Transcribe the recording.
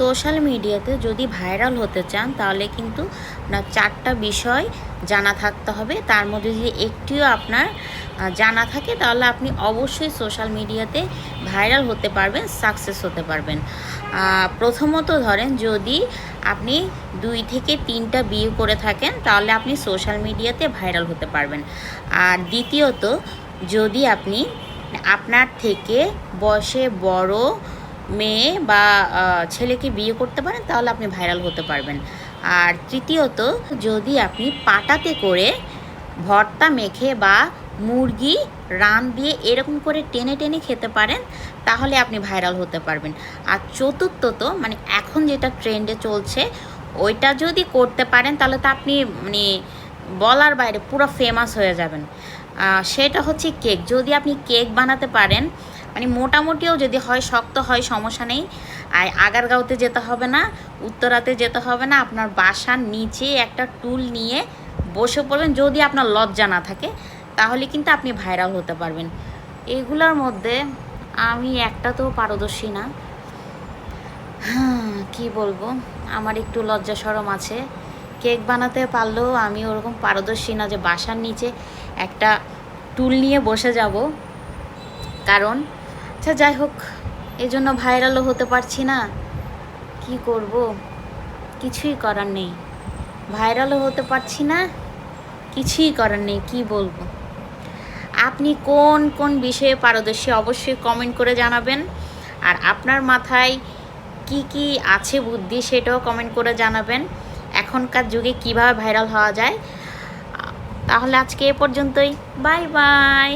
Social মিডিয়াতে যদি viral হতে চান, তাহলে কিন্তু আপনার চারটা বিষয় জানা থাকতে হবে। তার মধ্যে যদি একটিও আপনার জানা থাকে, তাহলে আপনি অবশ্যই সোশ্যাল মিডিয়াতে ভাইরাল হতে পারবেন, সাকসেস হতে পারবেন। প্রথমত ধরেন যদি আপনি দুই থেকে তিনটা বিয়ে করে থাকেন, তাহলে আপনি সোশ্যাল মিডিয়াতে ভাইরাল হতে পারবেন। আর দ্বিতীয়ত, যদি আপনি আপনার থেকে বয়সে বড় মেয়ে বা ছেলেকে বিয়ে করতে পারেন, তাহলে আপনি ভাইরাল হতে পারবেন। আর তৃতীয়ত, যদি আপনি পাটাতে করে ভর্তা মেখে বা মুরগি রান দিয়ে এরকম করে টেনে টেনে খেতে পারেন, তাহলে আপনি ভাইরাল হতে পারবেন। আর চতুর্থত মানে এখন যেটা ট্রেন্ডে চলছে, ওইটা যদি করতে পারেন, তাহলে তো আপনি মানে বলার বাইরে পুরো ফেমাস হয়ে যাবেন। সেটা হচ্ছে কেক। যদি আপনি কেক বানাতে পারেন মানে মোটামুটিও যদি হয়, শক্ত হয়, সমস্যা নেই। আর আগারগাঁওতে যেতে হবে না, উত্তরাতে যেতে হবে না। আপনার বাসার নিচে একটা টুল নিয়ে বসে পড়বেন। যদি আপনার লজ্জা না থাকে, তাহলে কিন্তু আপনি ভাইরাল হতে পারবেন। এগুলোর মধ্যে আমি একটা তো পারদর্শী না। হ্যাঁ কী বলব? আমার একটু লজ্জা সরম আছে। কেক বানাতে পারলেও আমি ওরকম পারদর্শী না যে বাসার নিচে একটা টুল নিয়ে বসে যাব। কারণ আচ্ছা যাই হোক এই জন্য ভাইরালও হতে পারছি না। কি করব? কিছুই করার নেই। ভাইরালও হতে পারছি না, কিছুই করার নেই, কি বলব? আপনি কোন কোন বিষয়ে পারদর্শী অবশ্যই কমেন্ট করে জানাবেন। আর আপনার মাথায় কি কি আছে বুদ্ধি সেটাও কমেন্ট করে জানাবেন। এখনকার যুগে কীভাবে ভাইরাল হওয়া যায়। তাহলে আজকে এ পর্যন্তই। Bye bye